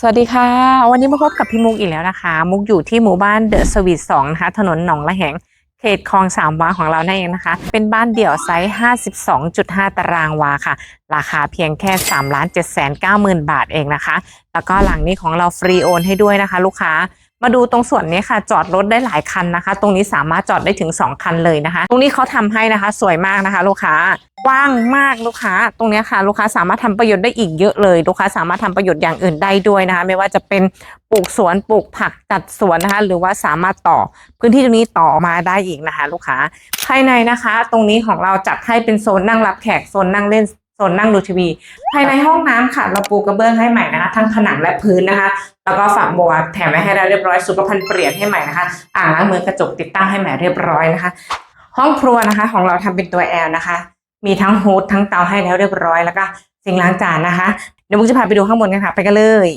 สวัสดีค่ะ วันนี้มาพบกับพี่มุกอีกแล้วนะคะ มุกอยู่ที่หมู่บ้านเดอะสวีทสองนะคะถนนหนองละแหงเขตคลองสามวาของเรานั่นเองนะคะ เป็นบ้านเดี่ยวไซส์ 52.5 ตารางวาค่ะ ราคาเพียงแค่3ล้าน7แสน9หมื่นบาทเองนะคะ แล้วก็หลังนี้ของเราฟรีโอนให้ด้วยนะคะ ลูกค้ามาดูตรงส่วนนี้ค่ะจอดรถได้หลายคันนะคะ ตรงนี้สามารถจอดได้ถึง 2 คันเลยนะคะ ตรงนี้เขาทำให้นะคะ สวยมากนะคะ ลูกค้า กว้างมากลูกค้า ตรงนี้ค่ะ ลูกค้าสามารถทำประโยชน์ได้อีกเยอะเลย ลูกค้าสามารถทำประโยชน์อย่างอื่นได้ด้วยนะคะ ไม่ว่าจะเป็นปลูกสวนปลูกผักจัดสวนนะคะ หรือว่าสามารถต่อพื้นที่ตรงนี้ต่อมาได้อีกนะคะ ลูกค้าภายในนะคะ ตรงนี้ของเราจัดให้เป็นโซนนั่งรับแขกโซนนั่งเล่นโซนนั่งดูทีวี ภายในห้องน้ำค่ะ เราปูกระเบื้องให้ใหม่นะคะ ทั้งผนังและพื้นนะคะ แล้วก็ฝักบัวแถมไว้ให้แล้วเรียบร้อยสุขภัณฑ์เปลี่ยนให้ใหม่นะคะ อ่างล้างมือกระจกติดตั้งให้ใหม่เรียบร้อยนะคะ ห้องครัวนะคะ ของเราทำเป็นตัวแอลนะคะ มีทั้งโฮูดทั้งเตาให้แล้วเรียบร้อยแล้วก็ซิงล้างจานนะคะ เดี๋ยวมุกจะพาไปดูข้างบนกันค่ะ ไปกันเลย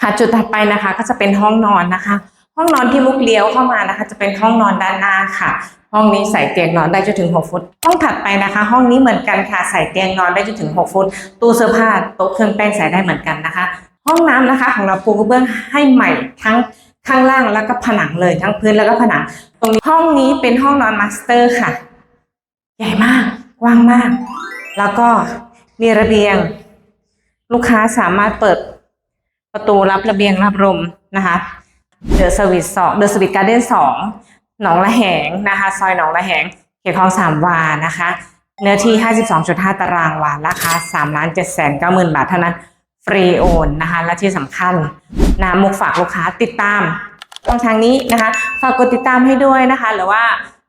ค่ะจุดถัดไปนะคะ ก็จะเป็นห้องนอนนะคะ ห้องนอนที่มุกเลี้ยวเข้ามานะคะ จะเป็นห้องนอนด้านหน้าค่ะ ห้องนี้ใส่เตียงนอนได้จนถึง 6 ฟุต ห้องถัดไปนะคะ ห้องนี้เหมือนกันค่ะใส่เตียงนอนได้จนถึง 6 ฟุต ตู้เสื้อผ้าโต๊ะเครื่องแป้งใส่ได้เหมือนกันนะคะ ห้องน้ำนะคะ ของเราปูกระเบื้องให้ใหม่ทั้งข้างล่างแล้วก็ผนังเลยทั้งพื้นแล้วก็ผนัง ตรงนี้ห้องนี้เป็นห้องนอนมาสเตอร์ค่ะ ใหญ่มาก กว้างมาก แล้วก็มีระเบียง ลูกค้าสามารถเปิดประตูรับระเบียงรับลมนะคะเดอะสวิตสองเดอะสวิตการ์เด้นสองหนองละแหงนะคะ ซอยหนองละแหง เขตคลองสามวานะคะ เนื้อที่ 52.5 ตารางวาราคา3ล้าน7แสน9หมื่นบาทเท่านั้น ฟรีโอนนะคะ และที่สำคัญนามุกฝากลูกค้าติดตามช่องทางนี้นะคะ ฝากกดติดตามให้ด้วยนะคะ หรือว่า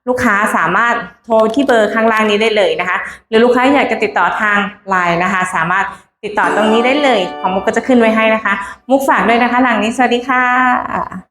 ลูกค้าสามารถโทรที่เบอร์ข้างล่างนี้ได้เลยนะคะ หรือลูกค้าอยากจะติดต่อทางไลน์นะคะ สามารถติดต่อตรงนี้ได้เลย ของมุกก็จะขึ้นไว้ให้นะคะ มุกฝากด้วยนะคะหลังนี้สวัสดีค่ะ